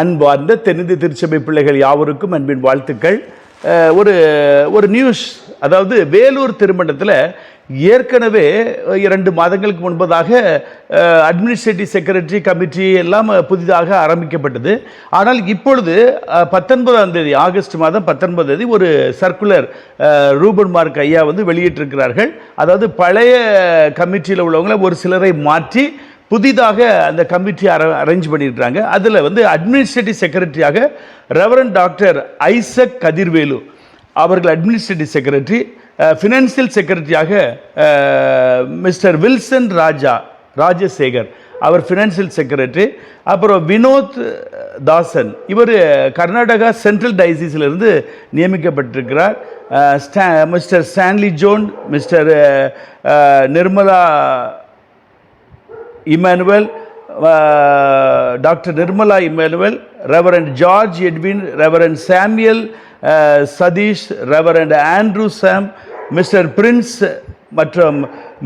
அன்பார்ந்த தென்னிந்திய திருச்சபை பிள்ளைகள் யாவருக்கும் அன்பின் வாழ்த்துக்கள். ஒரு ஒரு நியூஸ் அதாவது வேலூர் திருமணத்தில் ஏற்கனவே இரண்டு மாதங்களுக்கு முன்பதாக அட்மினிஸ்ட்ரேட்டிவ் செக்ரட்டரி கமிட்டி எல்லாம் புதிதாக ஆரம்பிக்கப்பட்டது. ஆனால் இப்பொழுது பத்தொன்பதாம் தேதி ஆகஸ்ட் மாதம் பத்தொன்பதாம் தேதி ஒரு சர்க்குலர் ரூபன் மார்க் ஐயா வந்து வெளியிட்டிருக்கிறார்கள். அதாவது பழைய கமிட்டியில் உள்ளவங்களை ஒரு சிலரை மாற்றி புதிதாக அந்த கமிட்டி அர அரேஞ்ச் பண்ணியிருக்காங்க அதில் வந்து அட்மினிஸ்ட்ரேட்டிவ் செக்ரட்டரியாக ரெவரன் டாக்டர் ஐசக் கதிர்வேலு அவர்கள் அட்மினிஸ்ட்ரேட்டிவ் செக்ரட்டரி ஃபினான்சியல் செக்ரட்டரியாக மிஸ்டர் வில்சன் ராஜா ராஜசேகர் அவர் ஃபினான்சியல் செக்ரட்டரி அப்புறம் வினோத் தாசன் இவர் கர்நாடகா சென்ட்ரல் டைசிஸிலிருந்து நியமிக்கப்பட்டிருக்கிறார். ஸ்டா mister Stanley John mister Nirmala Immanuel doctor Nirmala Immanuel reverend George Edwin reverend Samuel Sathish reverend Andrew Sam mister Prince மற்றும்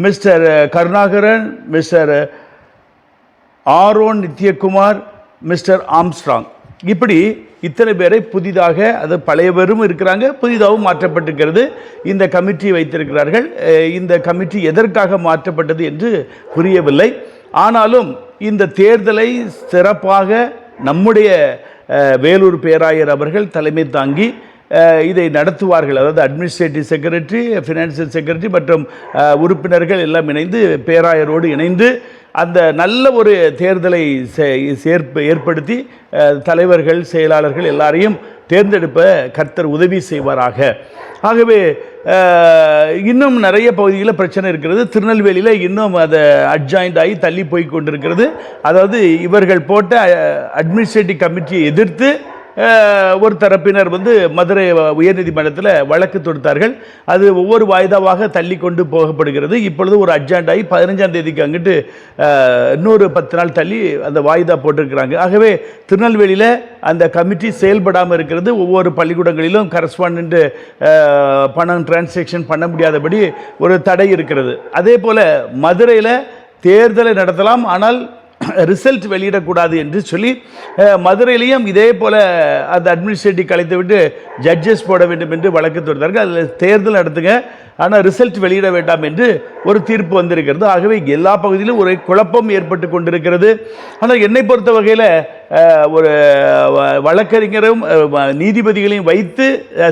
mister Karunakaran mister Aaron Nithyakumar mister Armstrong. இப்படி இத்தனை பேரை புதிதாக அது பழையவரும் இருக்கிறாங்க புதிதாகவும் மாற்றப்பட்டிருக்கிறது. இந்த கமிட்டி வைத்திருக்கிறார்கள். இந்த கமிட்டி எதற்காக மாற்றப்பட்டது என்று புரியவில்லை. ஆனாலும் இந்த தேர்தலை சிறப்பாக நம்முடைய வேலூர் பேராயர் அவர்கள் தலைமை தாங்கி இதை நடத்துவார்கள். அதாவது அட்மினிஸ்ட்ரேட்டிவ் செக்ரட்டரி ஃபினான்சியல் செக்ரட்டரி மற்றும் உறுப்பினர்கள் எல்லாம் இணைந்து பேராயரோடு இணைந்து அந்த நல்ல ஒரு தேர்தலை சே- ஏற்படுத்தி தலைவர்கள் செயலாளர்கள் எல்லாரையும் தேர்ந்தெடுப்ப கர்த்தர் உதவி செய்வாராக. ஆகவே இன்னும் நிறைய பகுதிகளில் பிரச்சனை இருக்கிறது. திருநெல்வேலியில் இன்னும் அதை அட்ஜாயிண்ட் ஆகி தள்ளி போய் கொண்டிருக்கிறது. அதாவது இவர்கள் போட்ட அட்மினிஸ்ட்ரேட்டிவ் கமிட்டியை எதிர்த்து ஒரு தரப்பினர் வந்து மதுரை உயர்நீதிமன்றத்தில் வழக்கு தொடுத்தார்கள். அது ஒவ்வொரு வாய்தாவாக தள்ளி கொண்டு போகப்படுகிறது. இப்பொழுது ஒரு அட்ஜாண்ட் ஆகி பதினஞ்சாம் தேதிக்கு அங்கிட்டு இன்னொரு பத்து நாள் தள்ளி அந்த வாய்தா போட்டிருக்கிறாங்க. ஆகவே திருநெல்வேலியில் அந்த கமிட்டி செயல்படாமல் இருக்கிறது. ஒவ்வொரு பள்ளிக்கூடங்களிலும் கரஸ்பாண்ட் பணம் டிரான்சாக்ஷன் பண்ண முடியாதபடி ஒரு தடை இருக்கிறது. அதே போல் மதுரையில் தேர்தலை நடத்தலாம். ஆனால் ரிசல்ட் வெளியிடக்கூடாது என்று சொல்லி மதுரையிலையும் இதே போல் அந்த அட்மினிஸ்ட்ரேட்டிவ் கலைத்து விட்டு ஜட்ஜஸ் போட வேண்டும் என்று வழக்கு தொடுத்தார்கள். அதில் தேர்தல் நடத்துங்க. ஆனால் ரிசல்ட் வெளியிட வேண்டாம் என்று ஒரு தீர்ப்பு வந்திருக்கிறது. ஆகவே எல்லா பகுதியிலும் ஒரு குழப்பம் ஏற்பட்டு கொண்டிருக்கிறது. ஆனால் என்னை பொறுத்த வகையில் ஒரு வழக்கறிஞரும் நீதிபதிகளையும் வைத்து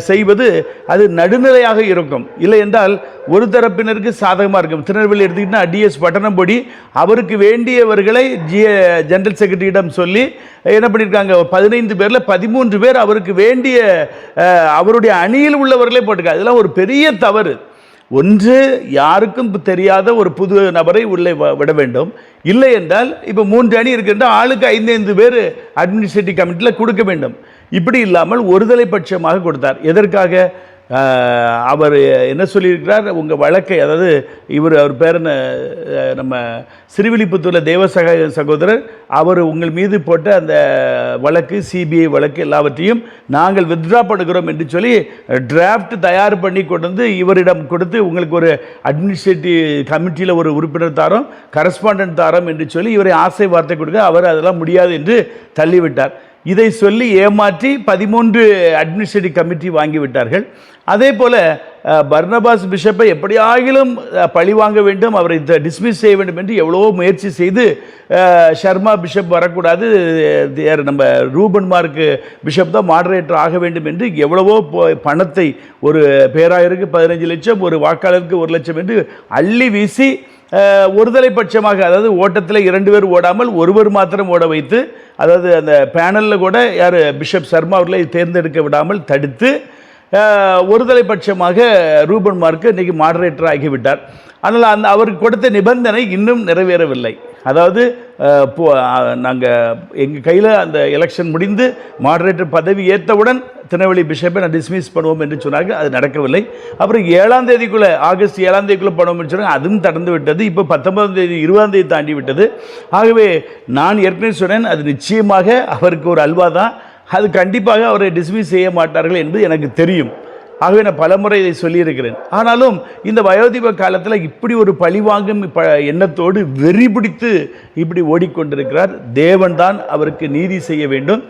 செய்வது அது நடுநிலையாக இருக்கும். இல்லை என்றால் ஒரு தரப்பினருக்கு சாதகமாக இருக்கும். திருநெல்வேலி எடுத்துக்கிட்டா டிஎஸ் பட்டணம்பொடி அவருக்கு வேண்டியவர்களை ஜி ஜெனரல் செக்ரட்டரியிடம் சொல்லி என்ன பண்ணியிருக்காங்க பதினைந்து பேரில் பதிமூன்று பேர் அவருக்கு வேண்டிய அவருடைய அணியில் உள்ளவர்களே போட்டிருக்காங்க. அதெல்லாம் ஒரு பெரிய தவறு. ஒன்று யாருக்கும் தெரியாத ஒரு புது நபரை உள்ளே வ- விட வேண்டும். இல்லை என்றால் இப்போ மூன்று அணி இருக்கின்ற ஆளுக்கு ஐந்து ஐந்து பேர் அட்மினிஸ்ட்ரேட்டிவ் கமிட்டியில் கொடுக்க வேண்டும். இப்படி இல்லாமல் ஒருதலை பட்சமாக கொடுத்தார். எதற்காக? அவர் என்ன சொல்லியிருக்கிறார்? உங்கள் வழக்கை அதாவது இவர் அவர் பேர் நம்ம சிறுவில்லிபுத்தூரில் தேவசக சகோதரர் அவர் உங்கள் மீது போட்ட அந்த வழக்கு சிபிஐ வழக்கு எல்லாவற்றையும் நாங்கள் வித்ட்ரா பண்ணுகிறோம் என்று சொல்லி டிராஃப்ட் தயார் பண்ணி கொண்டு வந்து இவரிடம் கொடுத்து உங்களுக்கு ஒரு அட்மினிஸ்ட்ரேட்டிவ் கமிட்டியில் ஒரு உறுப்பினர் தாரோம் கரஸ்பாண்டன்ட் தாரோம் என்று சொல்லி இவரை ஆசை வார்த்தை கொடுக்க அவர் அதெல்லாம் முடியாது என்று தள்ளிவிட்டார். இதை சொல்லி ஏமாற்றி பதிமூன்று அட்மினிஸ்ட்ரேட்டிவ் கமிட்டி வாங்கிவிட்டார்கள் அதே போல் பர்னபாஸ் பிஷப்பை எப்படியாகிலும் பழி வாங்க வேண்டும் அவரை டிஸ்மிஸ் செய்ய வேண்டும் என்று எவ்வளவோ முயற்சி செய்து ஷர்மா பிஷப் வரக்கூடாது. யார் நம்ம ரூபன் மார்க் பிஷப் தான் மாடரேட்டர் ஆக வேண்டும் என்று எவ்வளவோ பணத்தை ஒரு பேராயருக்கு பதினஞ்சு லட்சம் ஒரு வாக்காளருக்கு ஒரு லட்சம் என்று அள்ளி வீசி ஒருதலை பட்சமாக அதாவது ஓட்டத்தில் இரண்டு பேர் ஓடாமல் ஒருவர் மாத்திரம் ஓட வைத்து அதாவது அந்த பேனலில் கூட யார் பிஷப் சர்மா அவர்களை தேர்ந்தெடுக்க விடாமல் தடுத்து ஒருதலை பட்சமாக ரூபன் மார்க்கு இன்றைக்கி மாடரேட்டர் ஆகிவிட்டார். ஆனால் அந்த அவருக்கு கொடுத்த நிபந்தனை இன்னும் நிறைவேறவில்லை. அதாவது நாங்கள் எங்கள் கையில் அந்த எலெக்ஷன் முடிந்து மாடரேட்டர் பதவி ஏற்றவுடன் திருநெல்வேலி பிஷப்பை நான் டிஸ்மிஸ் பண்ணுவோம் என்று சொன்னார்கள். அது நடக்கவில்லை. அப்புறம் ஏழாம் தேதிக்குள்ளே ஆகஸ்ட் ஏழாம் தேதிக்குள்ளே பண்ணுவோம் சொன்னாங்க. அதுவும் தடந்து விட்டது. இப்போ பத்தொன்பதாம் தேதி இருபதாம் தேதி தாண்டி விட்டது. ஆகவே நான் ஏற்கனவே சொன்னேன் அது நிச்சயமாக அவருக்கு ஒரு அல்வா தான். அது கண்டிப்பாக அவரை டிஸ்மிஸ் செய்ய மாட்டார்கள் என்பது எனக்கு தெரியும். ஆகவே நான் பலமுறை இதை சொல்லியிருக்கிறேன். ஆனாலும் இந்த வயோதிப காலத்தில் இப்படி ஒரு பழிவாங்கும் ப எண்ணத்தோடு வெறி பிடித்து இப்படி ஓடிக்கொண்டிருக்கிறார். தேவன்தான் அவருக்கு நீதி செய்ய வேண்டும்.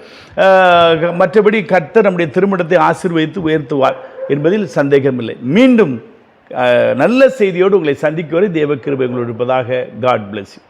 மற்றபடி கர்த்தர் நம்முடைய திருமணத்தை ஆசிர்வதித்து உயர்த்துவார் என்பதில் சந்தேகமில்லை. மீண்டும் நல்ல செய்தியோடு உங்களை சந்திக்கும் வரை தேவ கிருபை உங்களோடு இருப்பதாக காட் பிளஸ் யூ